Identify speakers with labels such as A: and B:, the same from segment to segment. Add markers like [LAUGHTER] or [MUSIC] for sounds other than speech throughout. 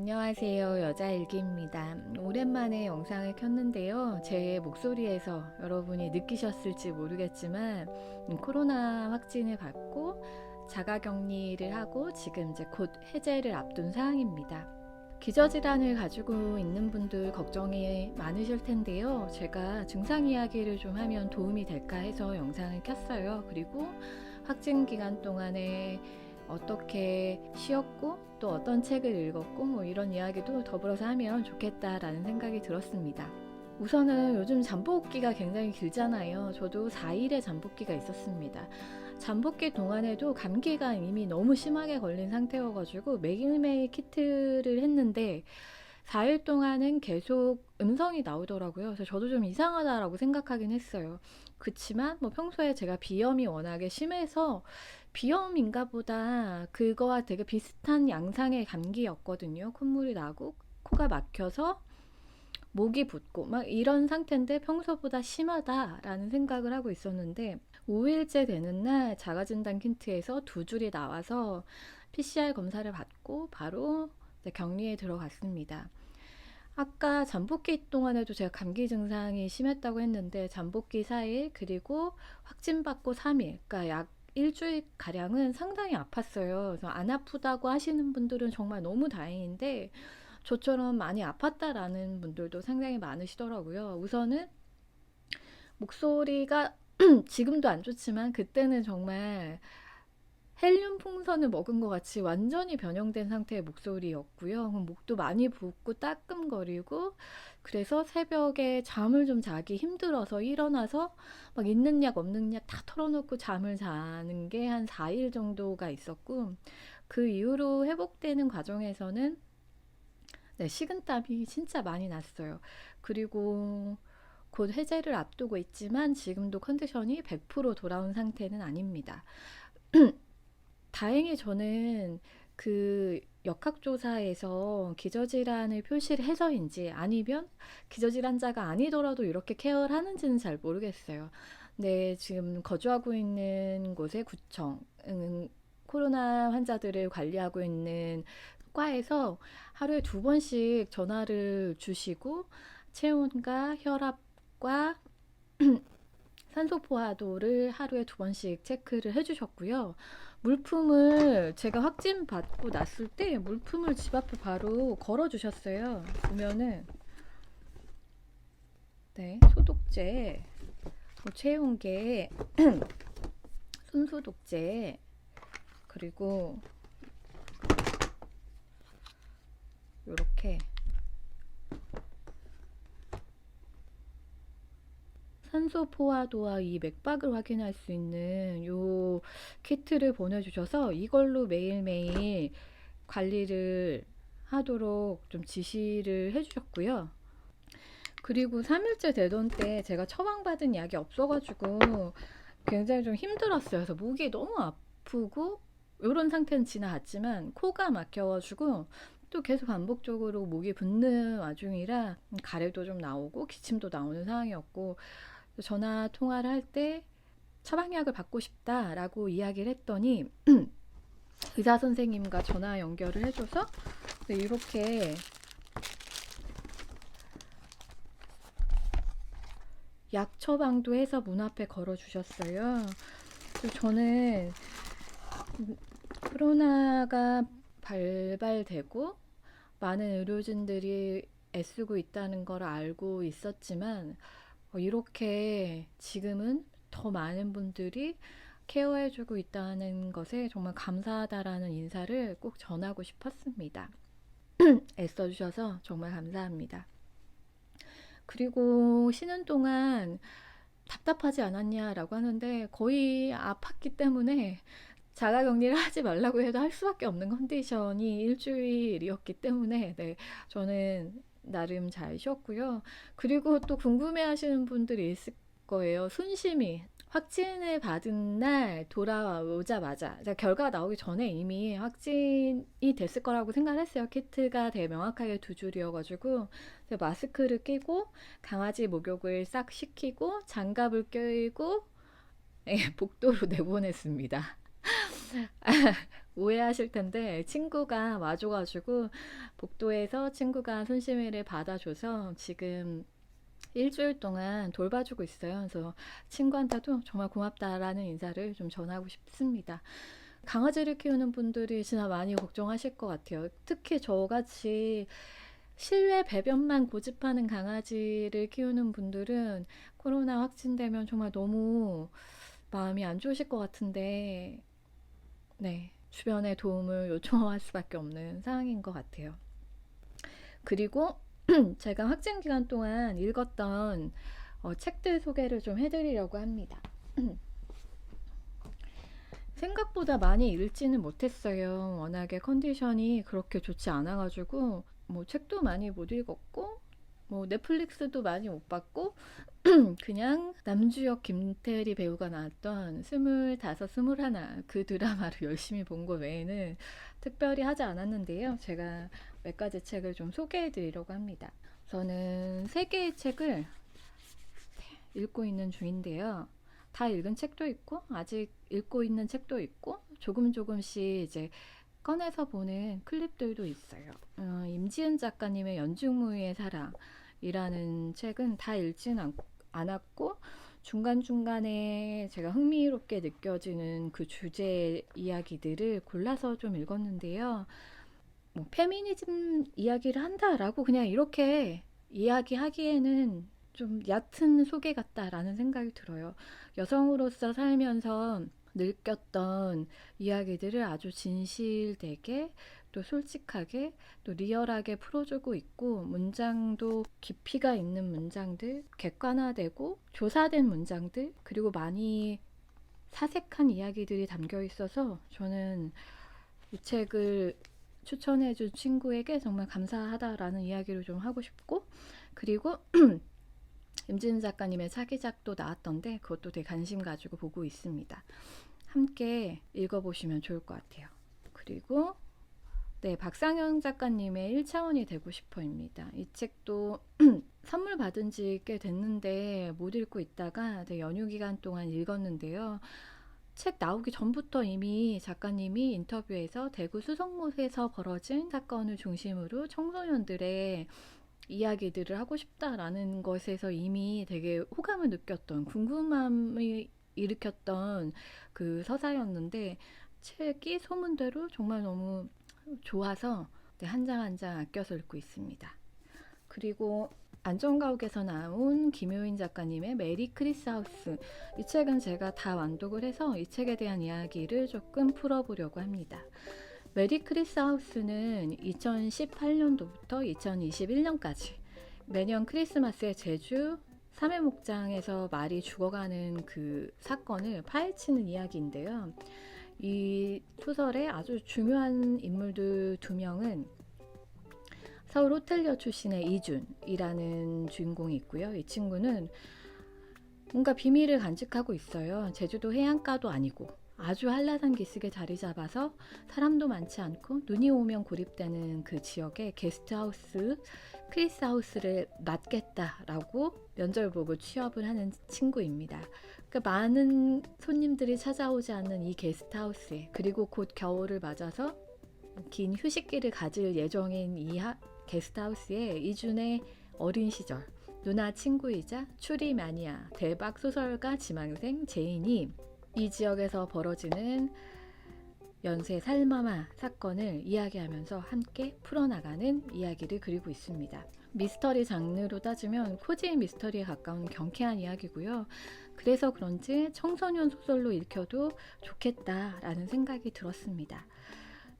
A: 안녕하세요. 여자일기입니다. 오랜만에 영상을 켰는데요. 제 목소리에서 여러분이 느끼셨을지 모르겠지만, 음, 코로나 확진을 받고 자가 격리를 하고 지금 이제 곧 해제를 앞둔 상황입니다. 기저질환을 가지고 있는 분들 걱정이 많으실 텐데요. 제가 증상 이야기를 좀 하면 도움이 될까 해서 영상을 켰어요. 그리고 확진 기간 동안에 어떻게 쉬었고 또 어떤 책을 읽었고 뭐 이런 이야기도 더불어서 하면 좋겠다라는 생각이 들었습니다. 우선은 요즘 잠복기가 굉장히 길잖아요. 저도 4일의 잠복기가 있었습니다. 잠복기 동안에도 감기가 이미 너무 심하게 걸린 상태여가지고 매일매일 키트를 했는데 4일 동안은 계속 음성이 나오더라고요. 그래서 저도 좀 이상하다라고 생각하긴 했어요. 그치만 뭐 평소에 제가 비염이 워낙에 심해서 비염인가 보다 그거와 되게 비슷한 양상의 감기였거든요. 콧물이 나고 코가 막혀서 목이 붓고 막 이런 상태인데 평소보다 심하다라는 생각을 하고 있었는데 5일째 되는 날 자가진단 킨트에서 두 줄이 나와서 PCR 검사를 받고 바로 격리에 들어갔습니다. 아까 잠복기 동안에도 제가 감기 증상이 심했다고 했는데 잠복기 4일 그리고 확진받고 3일 그러니까 약 일주일 가량은 상당히 아팠어요. 그래서 안 아프다고 하시는 분들은 정말 너무 다행인데 저처럼 많이 아팠다라는 분들도 상당히 많으시더라고요. 우선은 목소리가 [CLEARS THROAT] 지금도 안 좋지만 그때는 정말 헬륨 풍선을 먹은 것 같이 완전히 변형된 상태의 목소리였고요. 목도 많이 붓고 따끔거리고 그래서 새벽에 잠을 좀 자기 힘들어서 일어나서 막 있는 약 없는 약 다 털어놓고 잠을 자는 게 한 4일 정도가 있었고 그 이후로 회복되는 과정에서는 네, 식은땀이 진짜 많이 났어요. 그리고 곧 해제를 앞두고 있지만 지금도 컨디션이 100% 돌아온 상태는 아닙니다. [CLEARS THROAT] 다행히 저는 그 역학조사에서 기저질환을 표시를 해서인지 아니면 기저질환자가 아니더라도 이렇게 케어를 하는지는 잘 모르겠어요. 네, 지금 거주하고 있는 곳의 구청, 음, 코로나 환자들을 관리하고 있는 과에서 하루에 두 번씩 전화를 주시고 체온과 혈압과 [CLEARS THROAT] 산소 포화도를 하루에 두 번씩 체크를 해주셨고요. 물품을 제가 확진 받고 났을 때 물품을 집 앞에 바로 걸어 주셨어요. 보면은 네, 소독제, 뭐 체온계, [CLEARS THROAT] 손소독제, 그리고 요렇게 산소 포화도와 이 맥박을 확인할 수 있는 요 키트를 보내주셔서 이걸로 매일매일 관리를 하도록 좀 지시를 해주셨고요. 그리고 3일째 되던 때 제가 처방받은 약이 없어가지고 굉장히 좀 힘들었어요. 그래서 목이 너무 아프고 이런 상태는 지나갔지만 코가 막혀가지고 또 계속 반복적으로 목이 붓는 와중이라 가래도 좀 나오고 기침도 나오는 상황이었고 전화 통화를 할 때 처방약을 받고 싶다라고 이야기를 했더니 [CLEARS THROAT] 의사 선생님과 전화 연결을 해줘서 이렇게 약 처방도 해서 문 앞에 걸어 주셨어요. 저는 코로나가 발발되고 많은 의료진들이 애쓰고 있다는 걸 알고 있었지만 어, 이렇게 지금은 더 많은 분들이 케어해주고 있다는 것에 정말 감사하다라는 인사를 꼭 전하고 싶었습니다. [CLEARS THROAT] 애써주셔서 정말 감사합니다. 그리고 쉬는 동안 답답하지 않았냐라고 하는데 거의 아팠기 때문에 자가 격리를 하지 말라고 해도 할 수밖에 없는 컨디션이 일주일이었기 때문에 네, 저는 나름 잘 쉬었고요. 그리고 또 궁금해 하시는 분들이 있을 거예요. 순심이 확진을 받은 날 돌아오자마자 결과가 나오기 전에 이미 확진이 됐을 거라고 생각을 했어요. 키트가 되게 명확하게 두 줄이어가지고 마스크를 끼고 강아지 목욕을 싹 시키고 장갑을 껴고 예, 복도로 [LAUGHS] 내보냈습니다. 오해하실 텐데 친구가 와줘가지고 복도에서 친구가 손심이를 받아줘서 지금 일주일 동안 돌봐주고 있어요. 그래서 친구한테도 정말 고맙다라는 인사를 좀 전하고 싶습니다. 강아지를 키우는 분들이 진짜 많이 걱정하실 것 같아요. 특히 저같이 실외 배변만 고집하는 강아지를 키우는 분들은 코로나 확진되면 정말 너무 마음이 안 좋으실 것 같은데, 네. 주변의 도움을 요청할 수밖에 없는 상황인 것 같아요. 그리고 [CLEARS THROAT] 제가 확진 기간 동안 읽었던 어, 책들 소개를 좀 해드리려고 합니다. [CLEARS THROAT] 생각보다 많이 읽지는 못했어요. 워낙에 컨디션이 그렇게 좋지 않아가지고 뭐 책도 많이 못 읽었고 뭐 넷플릭스도 많이 못 봤고 [CLEARS THROAT] 그냥 남주혁 김태리 배우가 나왔던 스물다섯 스물하나 그 드라마를 [LAUGHS] 열심히 본 거 외에는 특별히 하지 않았는데요. 제가 몇 가지 책을 좀 소개해 드리려고 합니다. 저는 세 개의 책을 읽고 있는 중인데요. 다 읽은 책도 있고 아직 읽고 있는 책도 있고 조금 조금씩 이제 꺼내서 보는 클립들도 있어요. 어, 임지은 작가님의 연중무휴의 사랑 이라는 책은 다 읽진 않, 않았고 중간중간에 제가 흥미롭게 느껴지는 그 주제 이야기들을 골라서 좀 읽었는데요. 뭐 페미니즘 이야기를 한다라고 그냥 이렇게 이야기하기에는 좀 얕은 소개 같다라는 생각이 들어요. 여성으로서 살면서 느꼈던 이야기들을 아주 진실되게 또 솔직하게 또 리얼하게 풀어주고 있고 문장도 깊이가 있는 문장들 객관화되고 조사된 문장들 그리고 많이 사색한 이야기들이 담겨 있어서 저는 이 책을 추천해준 친구에게 정말 감사하다라는 이야기를 좀 하고 싶고 그리고 [CLEARS THROAT] 임진 작가님의 차기작도 나왔던데 그것도 되게 관심 가지고 보고 있습니다. 함께 읽어보시면 좋을 것 같아요. 그리고 네, 박상현 작가님의 1차원이 되고 싶어입니다. 이 책도 [CLEARS THROAT] 선물 받은 지 꽤 됐는데 못 읽고 있다가 네, 연휴 기간 동안 읽었는데요. 책 나오기 전부터 이미 작가님이 인터뷰에서 대구 수성못에서 벌어진 사건을 중심으로 청소년들의 이야기들을 하고 싶다라는 것에서 이미 되게 호감을 느꼈던 궁금함을 일으켰던 그 서사였는데 책이 소문대로 정말 너무 좋아서 네, 한장 한 장 아껴서 읽고 있습니다. 그리고 안전가옥에서 나온 김효인 작가님의 메리 크리스하우스 이 책은 제가 다 완독을 해서 이 책에 대한 이야기를 조금 풀어보려고 합니다. 메리 크리스하우스는 2018년도부터 2021년까지 매년 크리스마스에 제주 삼해 목장에서 말이 죽어가는 그 사건을 파헤치는 이야기인데요. 이 소설의 아주 중요한 인물들 두 명은 서울 호텔리어 출신의 이준이라는 주인공이 있고요. 이 친구는 뭔가 비밀을 간직하고 있어요. 제주도 해안가도 아니고 아주 한라산 기슭에 자리 잡아서 사람도 많지 않고 눈이 오면 고립되는 그 지역에 게스트하우스, 크리스하우스를 맡겠다라고 면접 보고 취업을 하는 친구입니다. 그러니까 많은 손님들이 찾아오지 않는 이 게스트하우스에 그리고 곧 겨울을 맞아서 긴 휴식기를 가질 예정인 이 하, 게스트하우스에 이준의 어린 시절 누나 친구이자 추리 마니아 대박 소설가 지망생 제인이 이 지역에서 벌어지는 연쇄 살마마 사건을 이야기하면서 함께 풀어나가는 이야기를 그리고 있습니다. 미스터리 장르로 따지면 코지 미스터리에 가까운 경쾌한 이야기고요. 그래서 그런지 청소년 소설로 읽혀도 좋겠다라는 생각이 들었습니다.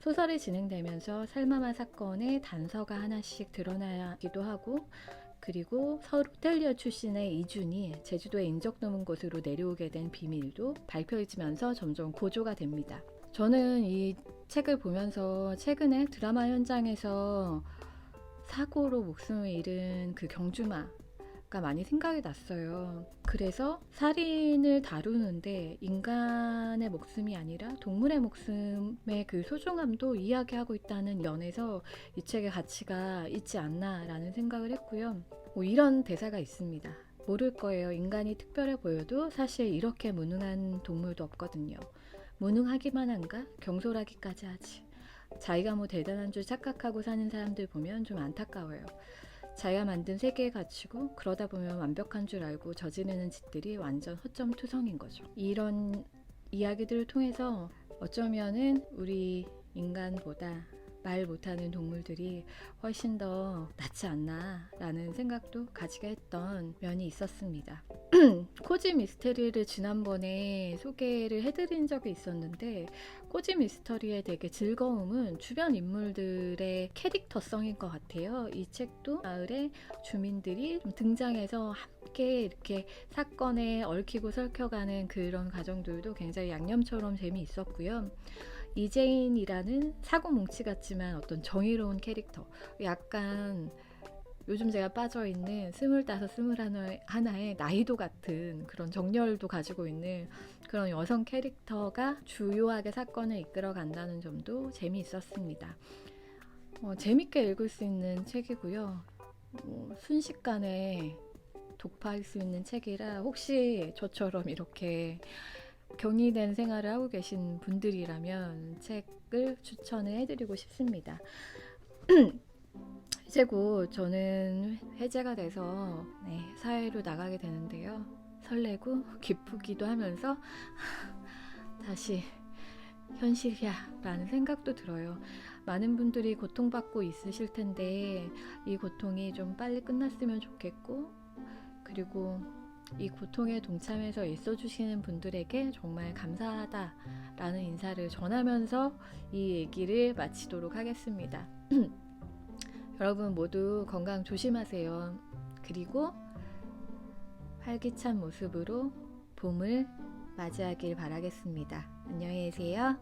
A: 소설이 진행되면서 살마마 사건의 단서가 하나씩 드러나기도 하고 그리고 서울 호텔리어 출신의 이준이 제주도의 인적 드문 곳으로 내려오게 된 비밀도 밝혀지면서 점점 고조가 됩니다. 저는 이 책을 보면서 최근에 드라마 현장에서 사고로 목숨을 잃은 그 경주마가 많이 생각이 났어요. 그래서 살인을 다루는데 인간의 목숨이 아니라 동물의 목숨의 그 소중함도 이야기하고 있다는 면에서 이 책의 가치가 있지 않나라는 생각을 했고요. 뭐 이런 대사가 있습니다. 모를 거예요. 인간이 특별해 보여도 사실 이렇게 무능한 동물도 없거든요. 무능하기만 한가? 경솔하기까지 하지. 자기가 뭐 대단한 줄 착각하고 사는 사람들 보면 좀 안타까워요. 자기가 만든 세계에 갇히고 그러다 보면 완벽한 줄 알고 저지르는 짓들이 완전 허점 투성인 거죠. 이런 이야기들을 통해서 어쩌면은 우리 인간보다 말 못하는 동물들이 훨씬 더 낫지 않나 라는 생각도 가지게 했던 면이 있었습니다. [CLEARS THROAT] 코지 미스테리를 지난번에 소개를 해드린 적이 있었는데 코지 미스터리의 되게 즐거움은 주변 인물들의 캐릭터성인 것 같아요. 이 책도 마을의 주민들이 좀 등장해서 함께 이렇게 사건에 얽히고 설켜가는 그런 과정들도 굉장히 양념처럼 재미있었고요. 이재인이라는 사고 뭉치 같지만 어떤 정의로운 캐릭터. 약간 요즘 제가 빠져 있는 스물다섯, 스물하나의 나이도 같은 그런 정열도 가지고 있는 그런 여성 캐릭터가 주요하게 사건을 이끌어 간다는 점도 재미있었습니다. 어, 재밌게 읽을 수 있는 책이고요. 어, 순식간에 독파할 수 있는 책이라 혹시 저처럼 이렇게 경이된 생활을 하고 계신 분들이라면 책을 추천을 해드리고 싶습니다. [CLEARS THROAT] 이제 곧 저는 해제가 돼서 네, 사회로 나가게 되는데요. 설레고 기쁘기도 하면서 [LAUGHS] 다시 현실이야 라는 생각도 들어요. 많은 분들이 고통받고 있으실 텐데 이 고통이 좀 빨리 끝났으면 좋겠고 그리고 이 고통에 동참해서 있어주시는 분들에게 정말 감사하다라는 인사를 전하면서 이 얘기를 마치도록 하겠습니다. [CLEARS THROAT] 여러분 모두 건강 조심하세요. 그리고 활기찬 모습으로 봄을 맞이하길 바라겠습니다. 안녕히 계세요.